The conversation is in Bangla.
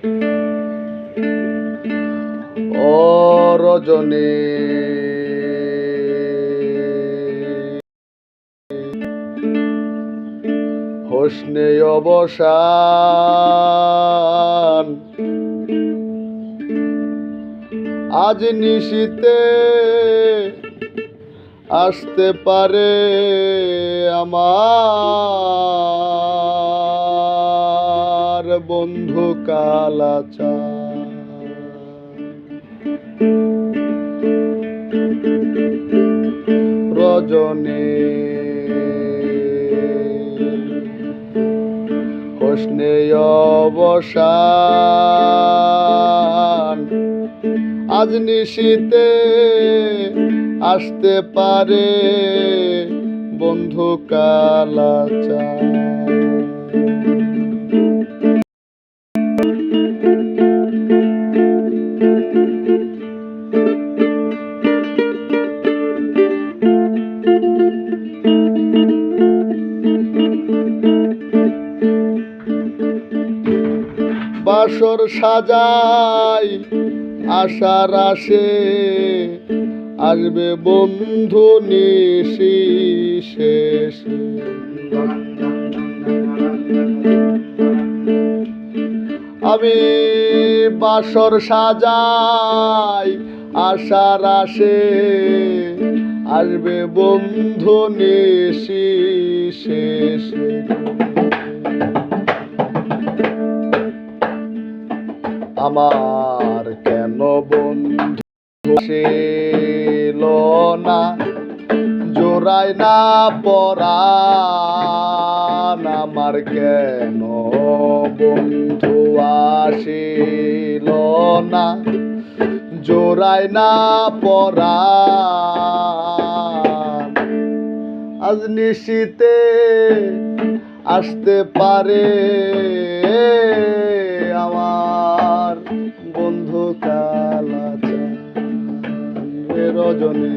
ও রজনী হোসনে অবসান। আজ নিশিতে আসতে পারে আমার বন্ধু কালাচা রজনী হোসনে অবসান। আজ নিশীতে আসতে পারে বন্ধু কালাচা বাসর সাজাই, আশার আসে আসবে বন্ধু নিশি শেষে। আমি বাসর সাজাই, আশার আসে আসবে বন্ধু নিশি শেষে। আমার কেন বন্ধু ছিল না? জোড়ায় না পরাণ, আমার কেন বন্ধু আসিল না? জোড়ায় না পরাণ, আজ নিশীতে আসতে পারে। জনে